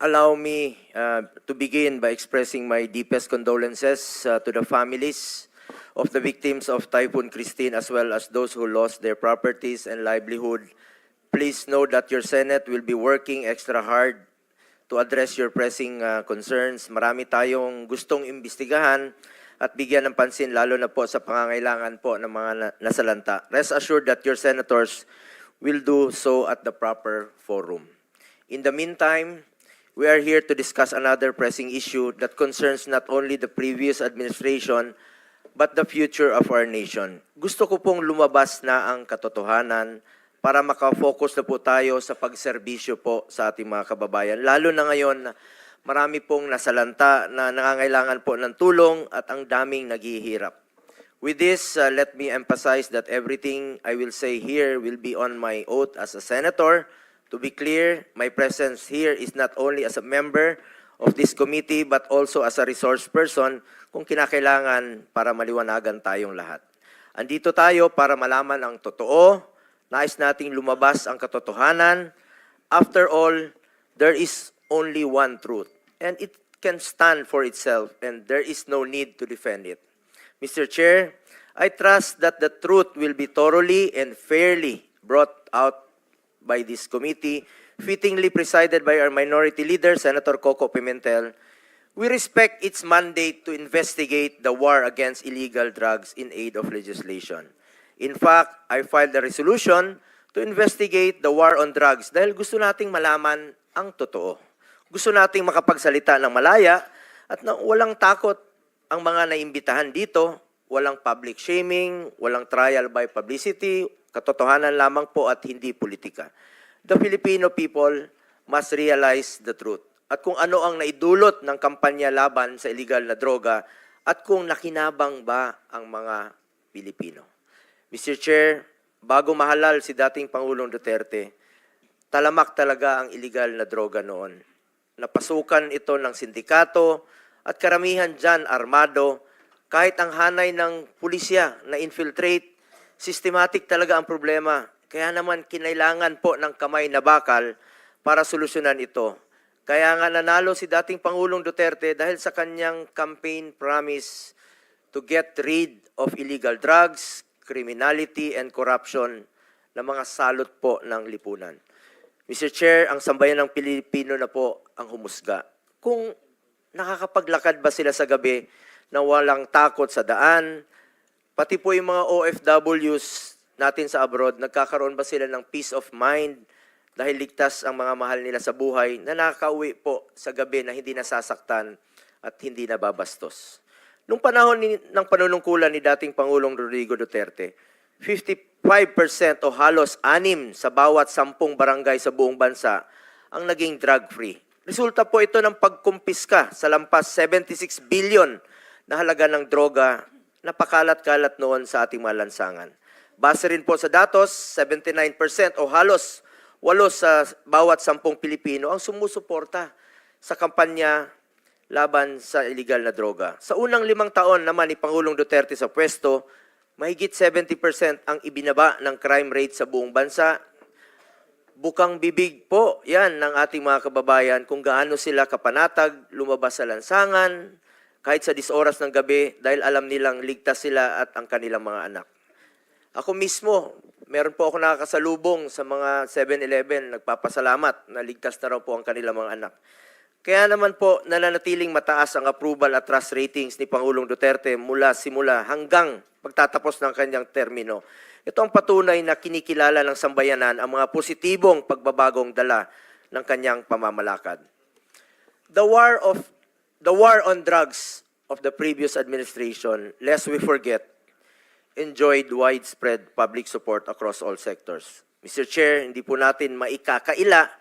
allow me uh, to begin by expressing my deepest condolences uh, to the families of the victims of Typhoon Christine as well as those who lost their properties and livelihood. Please know that your Senate will be working extra hard to address your pressing uh, concerns. Marami tayong gustong imbestigahan at bigyan ng pansin lalo na po sa pangangailangan po ng mga na- nasalanta. Rest assured that your senators will do so at the proper forum. In the meantime, we are here to discuss another pressing issue that concerns not only the previous administration but the future of our nation. Gusto ko pong lumabas na ang katotohanan para makafocus na po tayo sa pagserbisyo po sa ating mga kababayan. Lalo na ngayon, marami pong nasalanta na nangangailangan po ng tulong at ang daming naghihirap. With this, uh, let me emphasize that everything I will say here will be on my oath as a senator. To be clear, my presence here is not only as a member of this committee but also as a resource person kung kinakailangan para maliwanagan tayong lahat. Andito tayo para malaman ang totoo, nais nating lumabas ang katotohanan. After all, there is only one truth and it can stand for itself and there is no need to defend it. Mr. Chair, I trust that the truth will be thoroughly and fairly brought out by this committee, fittingly presided by our minority leader, Senator Coco Pimentel. We respect its mandate to investigate the war against illegal drugs in aid of legislation. In fact, I filed a resolution to investigate the war on drugs dahil gusto nating malaman ang totoo. Gusto nating makapagsalita ng malaya at na walang takot ang mga naimbitahan dito, walang public shaming, walang trial by publicity, katotohanan lamang po at hindi politika. The Filipino people must realize the truth. At kung ano ang naidulot ng kampanya laban sa illegal na droga at kung nakinabang ba ang mga Pilipino. Mr. Chair, bago mahalal si dating Pangulong Duterte, talamak talaga ang illegal na droga noon. Napasukan ito ng sindikato at karamihan dyan armado, kahit ang hanay ng pulisya na infiltrate, systematic talaga ang problema. Kaya naman kinailangan po ng kamay na bakal para solusyonan ito. Kaya nga nanalo si dating Pangulong Duterte dahil sa kanyang campaign promise to get rid of illegal drugs, criminality, and corruption na mga salot po ng lipunan. Mr. Chair, ang sambayan ng Pilipino na po ang humusga. Kung nakakapaglakad ba sila sa gabi na walang takot sa daan, pati po yung mga OFWs natin sa abroad, nagkakaroon ba sila ng peace of mind dahil ligtas ang mga mahal nila sa buhay na nakakauwi po sa gabi na hindi nasasaktan at hindi nababastos. Nung panahon ni, ng panunungkulan ni dating Pangulong Rodrigo Duterte, 55% o halos anim sa bawat sampung barangay sa buong bansa ang naging drug-free. Resulta po ito ng pagkumpiska sa lampas 76 billion na halaga ng droga na pakalat-kalat noon sa ating mga lansangan. Base rin po sa datos, 79% o halos walo sa bawat sampung Pilipino ang sumusuporta sa kampanya laban sa illegal na droga. Sa unang limang taon naman ni Pangulong Duterte sa pwesto, mahigit 70% ang ibinaba ng crime rate sa buong bansa. Bukang bibig po yan ng ating mga kababayan kung gaano sila kapanatag, lumabas sa lansangan, kahit sa disoras ng gabi dahil alam nilang ligtas sila at ang kanilang mga anak. Ako mismo, meron po ako nakakasalubong sa mga 7-Eleven, nagpapasalamat na ligtas na raw po ang kanilang mga anak. Kaya naman po nananatiling mataas ang approval at trust ratings ni Pangulong Duterte mula simula hanggang pagtatapos ng kanyang termino. Ito ang patunay na kinikilala ng sambayanan ang mga positibong pagbabagong dala ng kanyang pamamalakad. The war of the war on drugs of the previous administration, lest we forget, enjoyed widespread public support across all sectors. Mr. Chair, hindi po natin maikakaila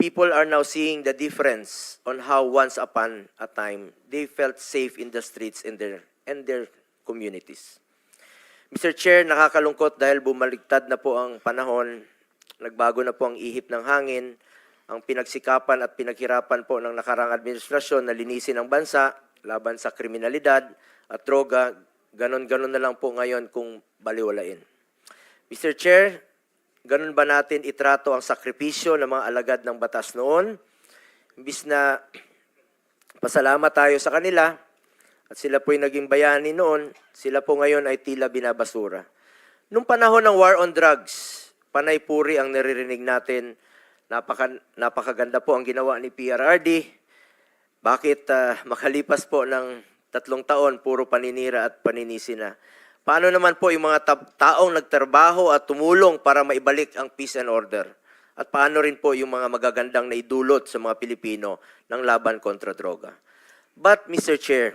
people are now seeing the difference on how once upon a time they felt safe in the streets in their and their communities. Mr. Chair, nakakalungkot dahil bumaligtad na po ang panahon, nagbago na po ang ihip ng hangin, ang pinagsikapan at pinaghirapan po ng nakarang administrasyon na linisin ang bansa laban sa kriminalidad at droga, ganon-ganon na lang po ngayon kung baliwalain. Mr. Chair, ganun ba natin itrato ang sakripisyo ng mga alagad ng batas noon? Imbis na pasalamat tayo sa kanila at sila po'y naging bayani noon, sila po ngayon ay tila binabasura. Nung panahon ng war on drugs, panay puri ang naririnig natin. Napaka, napakaganda po ang ginawa ni PRRD. Bakit ah, makalipas po ng tatlong taon, puro paninira at paninisi na? Paano naman po yung mga taong nagtrabaho at tumulong para maibalik ang peace and order? At paano rin po yung mga magagandang naidulot sa mga Pilipino ng laban kontra droga? But, Mr. Chair,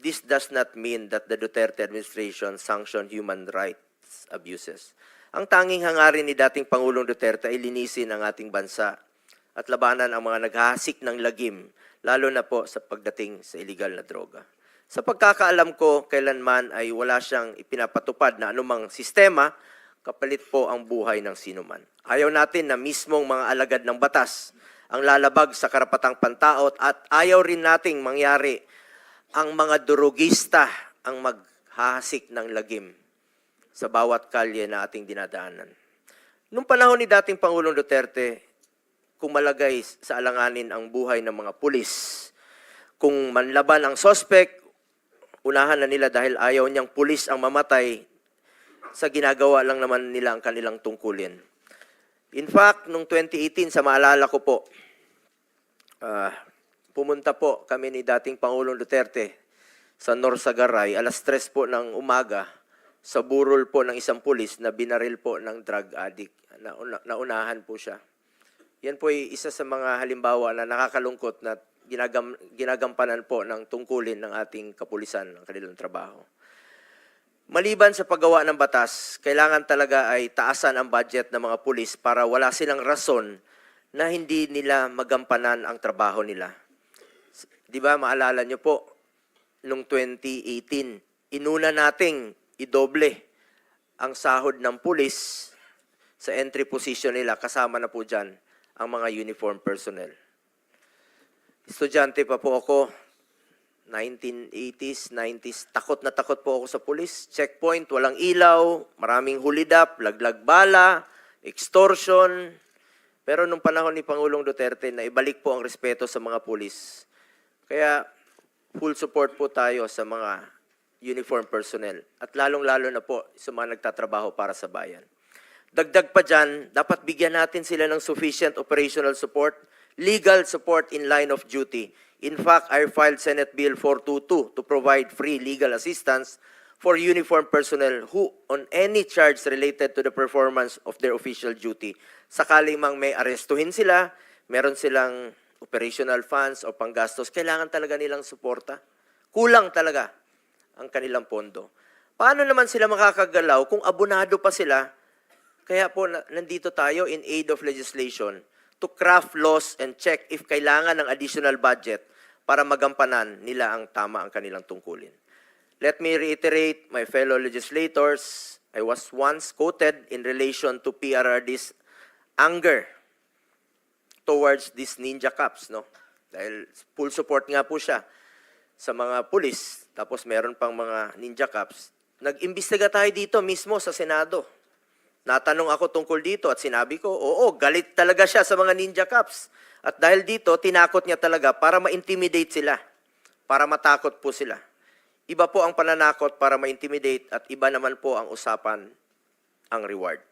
this does not mean that the Duterte administration sanctioned human rights abuses. Ang tanging hangarin ni dating Pangulong Duterte ay linisin ang ating bansa at labanan ang mga naghahasik ng lagim, lalo na po sa pagdating sa illegal na droga. Sa pagkakaalam ko, kailanman ay wala siyang ipinapatupad na anumang sistema, kapalit po ang buhay ng sinuman. Ayaw natin na mismong mga alagad ng batas ang lalabag sa karapatang pantaot at ayaw rin nating mangyari ang mga durugista ang maghahasik ng lagim sa bawat kalye na ating dinadaanan. Noong panahon ni dating Pangulong Duterte, kung malagay sa alanganin ang buhay ng mga pulis, kung manlaban ang sospek, unahan na nila dahil ayaw niyang pulis ang mamatay, sa ginagawa lang naman nila ang kanilang tungkulin. In fact, noong 2018, sa maalala ko po, ah, pumunta po kami ni dating Pangulong Duterte sa Norsagaray, alas 3 po ng umaga, sa burol po ng isang pulis na binaril po ng drug addict. Nauna, naunahan po siya. Yan po ay isa sa mga halimbawa na nakakalungkot na ginagam, ginagampanan po ng tungkulin ng ating kapulisan ng kanilang trabaho. Maliban sa paggawa ng batas, kailangan talaga ay taasan ang budget ng mga pulis para wala silang rason na hindi nila magampanan ang trabaho nila. Di ba, maalala nyo po, noong 2018, inuna nating idoble ang sahod ng pulis sa entry position nila, kasama na po dyan ang mga uniform personnel. Estudyante pa po ako, 1980s, 90s, takot na takot po ako sa pulis. Checkpoint, walang ilaw, maraming hulidap, laglag bala, extortion. Pero nung panahon ni Pangulong Duterte, na ibalik po ang respeto sa mga pulis. Kaya full support po tayo sa mga uniform personnel at lalong-lalo na po sa mga nagtatrabaho para sa bayan. Dagdag pa dyan, dapat bigyan natin sila ng sufficient operational support, legal support in line of duty. In fact, I filed Senate Bill 422 to provide free legal assistance for uniform personnel who on any charge related to the performance of their official duty. Sakali mang may arestuhin sila, meron silang operational funds o panggastos, kailangan talaga nilang suporta. Kulang talaga ang kanilang pondo. Paano naman sila makakagalaw kung abonado pa sila? Kaya po na- nandito tayo in aid of legislation to craft laws and check if kailangan ng additional budget para magampanan nila ang tama ang kanilang tungkulin. Let me reiterate, my fellow legislators, I was once quoted in relation to PRRD's anger towards these ninja cops, no? Dahil full support nga po siya sa mga pulis, tapos meron pang mga ninja cops. Nag-imbestiga tayo dito mismo sa Senado. Natanong ako tungkol dito at sinabi ko, oo, galit talaga siya sa mga ninja cops. At dahil dito, tinakot niya talaga para ma-intimidate sila, para matakot po sila. Iba po ang pananakot para ma-intimidate at iba naman po ang usapan, ang reward.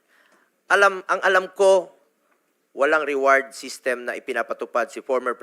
Alam, ang alam ko, walang reward system na ipinapatupad si former President